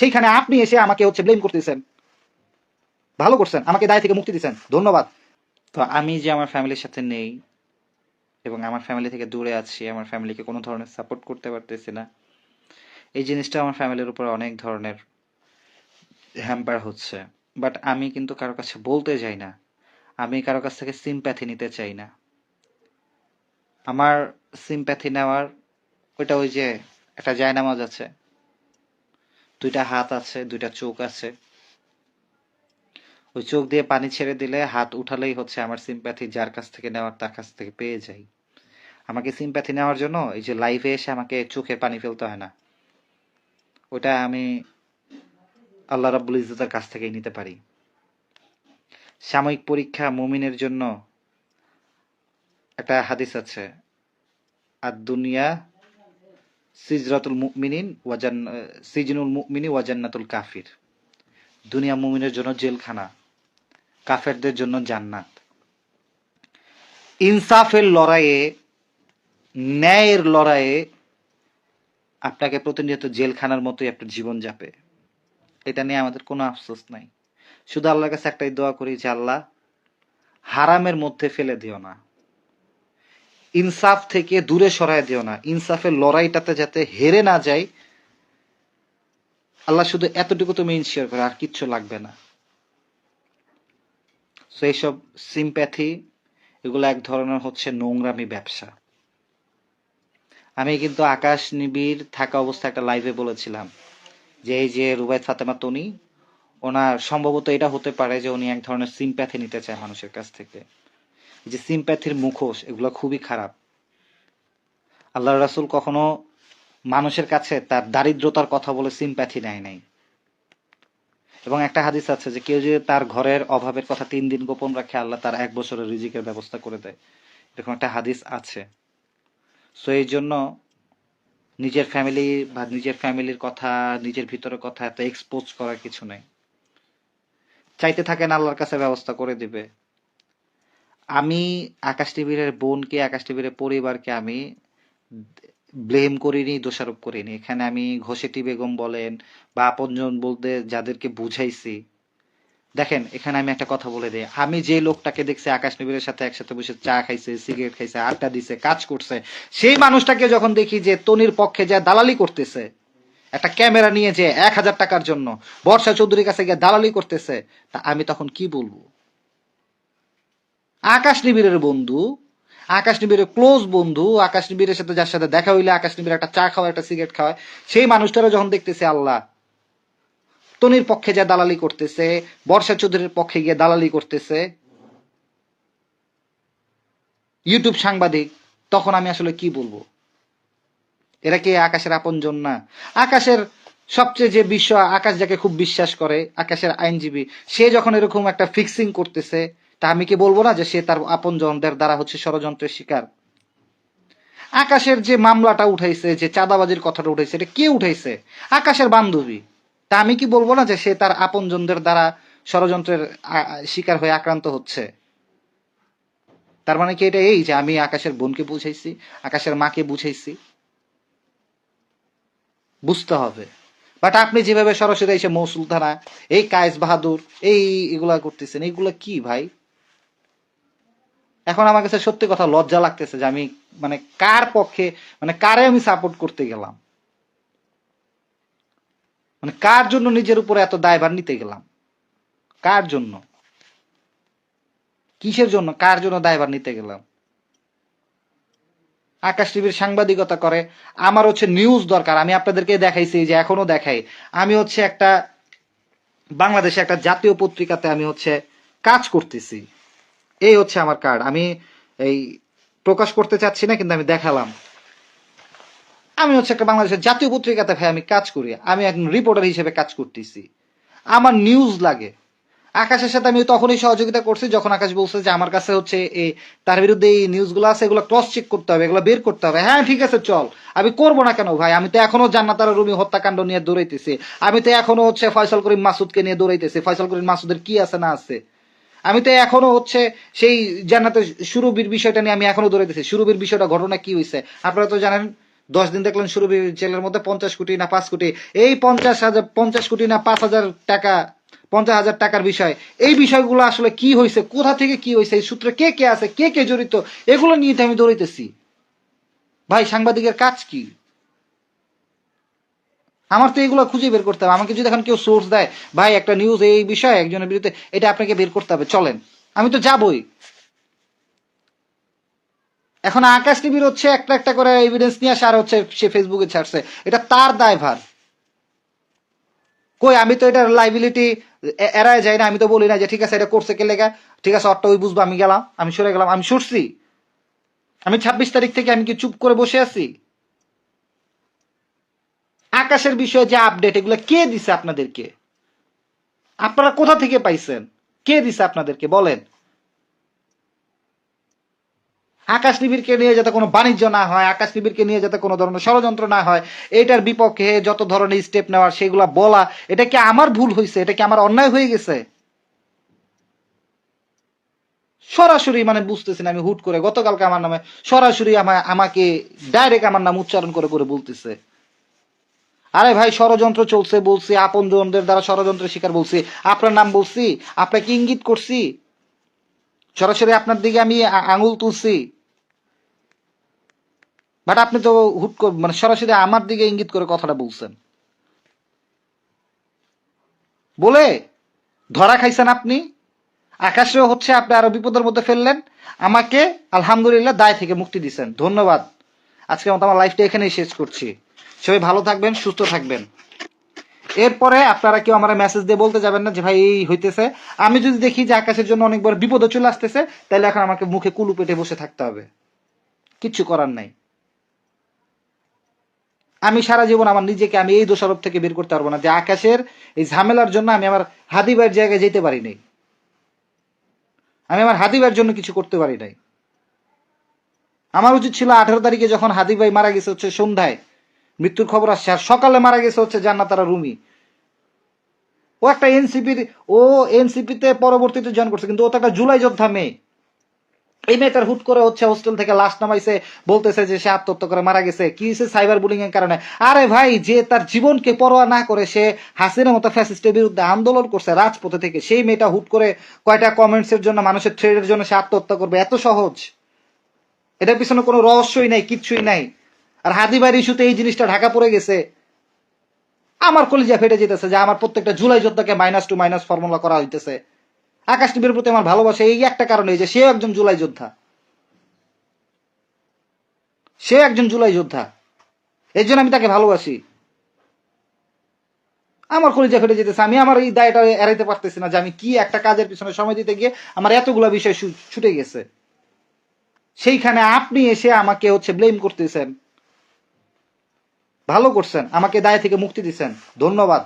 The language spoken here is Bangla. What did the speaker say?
সেইখানে আপনি এসে আমাকে হচ্ছে ব্লেম করতেছেন। ভালো করছেন, আমাকে দায় থেকে মুক্তি দিচ্ছেন ধন্যবাদ। তো আমি যে আমার ফ্যামিলির সাথে নেই এবং আমার ফ্যামিলি থেকে দূরে আছি, আমার ফ্যামিলিকে কোনো ধরনের সাপোর্ট করতে পারতেছি না, এই জিনিসটা আমার ফ্যামিলির উপর অনেক ধরনের হ্যাম্পার হচ্ছে। বাট আমি কিন্তু কারও কাছে বলতে যাই না। আমি কারও কাছ থেকে সিম্প্যাথি নিতে চাই না। আমার সিম্প্যাথি নেওয়ার, ওইটা ওই যে একটা জায়নামাজ আছে। দুইটা হাত আছে, দুইটা চোখ আছে। ওই চোখ দিয়ে পানি ছেড়ে দিলে হাত উঠালেই হচ্ছে আমার সিম্প্যাথি যার কাছ থেকে নেওয়ার, তার কাছ থেকে পেয়ে যাই। আমাকে সিম্প্যাথি নেওয়ার জন্য এই যে লাইভে এসে আমাকে চোখে পানি ফেলতে হয় না। ওটা আমি আল্লাহ রাব্বুল ইজ্জতের কাছ থেকেই নিতে পারি। সাময়িক পরীক্ষা মুমিনের জন্য একটা হাদিস আছে আর দুনিয়া সিজরাতুল মুমিনিন ওয়াজান সিজনুল মুমিনি ওয়াজান্নাতুল কাফির। দুনিয়া মুমিনের জন্য জেলখানা, কাফেরদের জন্য জান্নাত। ইনসাফের লড়াইয়ে, ন্যায়ের লড়াইয়ে আপনাকে প্রতিনিয়ত জেলখানার মতোই আপনার জীবন যাবে এটা নিয়ে আমাদের কোনো আফসোস নাই। শুধু আল্লাহর কাছে একটাই দোয়া করি যে, আল্লাহ হারামের মধ্যে ফেলে দিও না। ইনসাফ থেকে দূরে সরায় দিও না। ইনসাফের লড়াইটাতে যাতে হেরে না যায় আল্লাহ শুধু এতটুকু তুমি ইনশিওর করে, আর কিচ্ছু লাগবে না। সো এইসব সিম্প্যাথি এগুলো এক ধরনের হচ্ছে নোংরামি ব্যবসা। আমি কিন্তু আকাশ নিবিড় থাকা অবস্থায় একটা লাইভে বলেছিলাম যে, এই যে রুবাইত ফাতেমা তনি, ওনার সম্ভবত এটা হতে পারে যে উনি এক ধরনের সিম্প্যাথি নিতে চায় মানুষের কাছ থেকে। যে সিম্প্যাথির মুখোশ, এগুলো খুবই খারাপ। আল্লাহ রাসুল কখনো মানুষের কাছে তার দারিদ্রতার কথা বলে সিম্প্যাথি নেয় নাই। এবং একটা হাদিস আছে যে কেউ যদি তার ঘরের অভাবের কথা তিন দিন গোপন রাখে, আল্লাহ তার এক বছরের রিজিকের ব্যবস্থা করে দেয়। এরকম একটা হাদিস আছে। সো এই জন্য নিজের ফ্যামিলি বা নিজের ফ্যামিলির কথা, নিজের ভিতরের কথা এত এক্সপোজ করার কিছু নেই। চাইতে থাকেন আল্লাহর কাছে ব্যবস্থা করে দিবে। আমি আকাশ টিভির বোনকে, আকাশ টিভির পরিবারকে আমি ব্লেম করিনি, দোষারোপ করিনি। এখানে আমি ঘোষেটি বেগম বলেন বা আপনজন বলতে যাদেরকে বুঝাইছি। দেখেন, এখানে আমি একটা কথা বলে দিই। আমি যে লোকটাকে দেখছি আকাশ নিবিড়ের সাথে একসাথে বসে চা খাইছে, সিগারেট খাইছে, আড্ডা দিছে, কাজ করছে, সেই মানুষটাকে যখন দেখি যে তনির পক্ষে যা দালালি করতেছে, একটা ক্যামেরা নিয়ে যে এক হাজার টাকার জন্য, বর্ষা চৌধুরীর কাছে গিয়ে দালালি করতেছে, তা আমি তখন কি বলব? আকাশ নিবিড়ের বন্ধু, আকাশ নিবিড়ের ক্লোজ বন্ধু, আকাশ নিবিড়ের সাথে যার সাথে দেখা হইলে আকাশ নিবিড় একটা চা খাওয়া, একটা সিগারেট খাওয়ায় সেই মানুষটারা যখন দেখতেছে আল্লাহ, তনির পক্ষে যা দালালি করতেছে, বর্ষা চৌধুরীর পক্ষে গিয়ে দালালি করতেছে। ইউটিউব সাংবাদিক, তখন আমি আসলে কি বলব? এরা কি আকাশের আপনজন না? আকাশের সবচেয়ে যে বিশ্ব আকাশ যাকে খুব বিশ্বাস করে, আকাশের আইনজীবী, সে যখন এরকম একটা ফিক্সিং করতেছে তা আমি কি বলব না যে সে তার আপনজনদের দ্বারা হচ্ছে ষড়যন্ত্রের শিকার? আকাশের যে মামলাটা উঠাইছে, যে চাঁদাবাজির কথাটা উঠাইছে, এটা কে উঠাইছে? আকাশের বান্ধবী। তা আমি কি বলব না যে সে তার আপনজনদের দ্বারা ষড়যন্ত্রের শিকার হয়ে আক্রান্ত হচ্ছে? তার মানে কি এটা এই যে আমি আকাশের বোনকে বুঝাইছি, আকাশের মাকে বুঝাইছি? বুঝতে হবে। বাট আপনি যেভাবে সরাসরি এসে মৌসুল থানা, এই কায়েস বাহাদুর, এই এগুলা করতেছেন এইগুলা কি ভাই? এখন আমার কাছে সত্যি কথা লজ্জা লাগতেছে যে আমি মানে কার পক্ষে মানে কারে আমি সাপোর্ট করতে গেলাম? মানে কার জন্য নিজের উপরে এত দায়ভার নিতে গেলাম? কার জন্য? কিসের জন্য? কার জন্য দায়ভার নিতে গেলাম? আকাশ টিভির সাংবাদিকতা করে, আমার হচ্ছে নিউজ দরকার। আমি আপনাদেরকে দেখাইছি যে এখনও দেখাই। আমি হচ্ছে একটা, বাংলাদেশে একটা জাতীয় পত্রিকাতে আমি হচ্ছে কাজ করতেছি। এই হচ্ছে আমার কার্ড আমি এই প্রকাশ করতে চাচ্ছি না, কিন্তু আমি দেখালাম। আমি হচ্ছে একটা বাংলাদেশের জাতীয় পত্রিকাতে ভাই আমি কাজ করি। আমি একজন রিপোর্টার হিসেবে কাজ করতেছি। আমার নিউজ লাগে। আকাশের সাথে আমি তখনই সহযোগিতা করছি যখন আকাশ বলছে যে আমার কাছে হচ্ছে এই তার বিরুদ্ধে এই নিউজগুলো আছে, এগুলো ক্রস চেক করতে হবে, এগুলো বের করতে হবে। হ্যাঁ ঠিক আছে, চল। আমি করব না কেন ভাই? আমি তো এখনও জান্নাতারা রুমি হত্যাকাণ্ড নিয়ে দৌড়াইতেছি। আমি তো এখনও হচ্ছে ফয়সাল করিম মাসুদকে নিয়ে দৌড়াইতেছি। ফয়সাল করিম মাসুদের কি আছে না আছে? আমি তো এখনও হচ্ছে সেই জান্নাতের সুরবির বিষয়টা নিয়ে আমি এখনও দৌড়াইতেছি। সুরবির বিষয়টা, ঘটনা কি হয়েছে আপনারা তো জানেন, দশ দিন দেখলেন সুরভি জেলের মধ্যে পঞ্চাশ কোটি না পাঁচ কোটি। এই পঞ্চাশ হাজার, পঞ্চাশ কোটি না পাঁচ হাজার টাকা, পঞ্চাশ হাজার টাকার বিষয়। এই বিষয়গুলো আসলে কি হয়েছে কোথা থেকে কি হয়েছে এই সূত্রে কে কে আছে? কে কে জড়িত? এগুলো নিয়ে আমি দৌড়াইতেছি। ভাই, সাংবাদিকের কাজ কি? আমার তো এগুলো খুঁজে বের করতে হবে। আমাকে যদি এখন কেউ সোর্স দেয়, ভাই, একটা নিউজ এই বিষয়ে, একজনের বিরুদ্ধে, এটা আপনাকে বের করতে হবে। চলেন, আমি তো যাবই। এখন আকাশ টিভির হচ্ছে একটা একটা করে এভিডেন্স নিয়ে আসে, আর হচ্ছে সে ফেসবুকে ছাড়ছে। এটা তার দায়ভার। কই, আমি তো এটার লাইবিলিটি এড়ায় যাই না, আমি তো বলি না যে, ঠিক আছে, এটা করছে কে লেগা? ঠিক আছে অট্টা ওই বুঝব, আমি গেলাম, আমি সরে গেলাম, আমি সরছি। আমি ছাব্বিশ তারিখ থেকে আমি কি চুপ করে বসে আছি? আকাশের বিষয়ে যে আপডেট এগুলো কে দিছে আপনাদেরকে? আপনারা কোথা থেকে পাইছেন? কে দিছে আপনাদেরকে? বলেন। আকাশ নিবিড়কে নিয়ে যাতে কোনো বাণিজ্য না হয়, আকাশ নিবিড়কে নিয়ে যাতে কোনো ধরনের ষড়যন্ত্র না হয়, এটার বিপক্ষে যত ধরনের স্টেপ নেওয়ার সেগুলা বলা, এটা কি আমার ভুল হয়েছে এটা কি আমার অন্যায় হয়ে গেছে? সরাসরি মানে বুঝতেছি না, আমি হুট করে গতকালকে আমার নামে সরাসরি আমা- আমাকে ডাইরেক্ট আমার নাম উচ্চারণ করে করে বলতেছে। আরে ভাই, ষড়যন্ত্র চলছে বলছি, আপন জনদের দ্বারা ষড়যন্ত্রের শিকার বলছি। আপনার নাম বলছি, আপনাকে ইঙ্গিত করছি। সরাসরি আপনার দিকে আমি আঙুল তুলছি। বাট আপনি তো হুট মানে সরাসরি আমার দিকে ইঙ্গিত করে কথাটা বলছেন। বলে, ধরা খাইছেন আপনি? আকাশেও হচ্ছে আপনি আরও বিপদের মধ্যে ফেললেন। আমাকে আলহামদুলিল্লাহ দায় থেকে মুক্তি দিচ্ছেন ধন্যবাদ। আজকে আমার লাইফটা এখানেই শেষ করছি। সবাই ভালো থাকবেন, সুস্থ থাকবেন। এরপরে আপনারা কেউ আমার মেসেজ দিয়ে বলতে যাবেন না যে, ভাই, এই হইতেছে। আমি যদি দেখি যে আকাশের জন্য অনেক বড় বিপদে চলে আসতেছে, তাহলে এখন আমাকে মুখে কুলু পেটে বসে থাকতে হবে। কিচ্ছু করার নাই। আমি সারা জীবন আমার নিজেকে, আমি এই দোষারোপ থেকে বের করতে পারব না যে, আকাশের এই ঝামেলার জন্য আমি আমার হাদিবার জায়গায় যেতে পারি নাই। আমি আমার হাদিবার জন্য কিছু করতে পারি নাই। আমার উচিত ছিল আঠারো তারিখে যখন হাদিবাই মারা গেছে হচ্ছে সন্ধ্যায় মৃত্যুর খবর আসছে। আর সকালে মারা গেছে হচ্ছে জান্নাতারা রুমি। ও একটা এনসিপির ও এনসিপিতে পরবর্তীতে জয়েন করছে, কিন্তু ও তো একটা জুলাই যোদ্ধা মেয়ে। এই মেয়েটার হুট করে হচ্ছে হোস্টেল থেকে লাশ নামাইছে, বলতেছে যে সে আত্মহত্যা করে মারা গেছে। কি হয়েছে সাইবার বুলিং এর কারণে? আরে ভাই, যে তার জীবনকে পরোয়া না করে সে হাসিনের মতো ফ্যাসিস্টের বিরুদ্ধে আন্দোলন করছে রাজপথে থেকে, সেই মেয়েটা হুট করে কয়টা কমেন্টস এর জন্য, মানুষের থ্রেডের জন্য সে আত্মহত্যা করবে, এত সহজ। এটার পিছনে কোনো রহস্যই নাই, কিচ্ছুই নাই। আর হাদিবার ইস্যুতে এই জিনিসটা ঢাকা পড়ে গেছে। আমার কলিজা ফেটে যেতেছে যে আমার প্রত্যেকটা জুলাই যোদ্ধাকে মাইনাস টু মাইনাস ফর্মুলা করা হইতেছে। আকাশ টিভির প্রতি আমার ভালোবাসা এই একটা কারণে যে সে একজন জুলাই যোদ্ধা। সে একজন জুলাই যোদ্ধা। এর জন্য আমি তাকে ভালোবাসি। আমার কলিজা ফেটে যেতেছে, আমি আমার এই দায়টা এড়াইতে পারতেছি না যে আমি কি একটা কাজের পিছনে সময় দিতে গিয়ে আমার এতগুলো বিষয় ছুটে গেছে। সেইখানে আপনি এসে আমাকে হচ্ছে ব্লেম করতেছেন। ভালো করছেন আমাকে দায় থেকে মুক্তি দিচ্ছেন। ধন্যবাদ।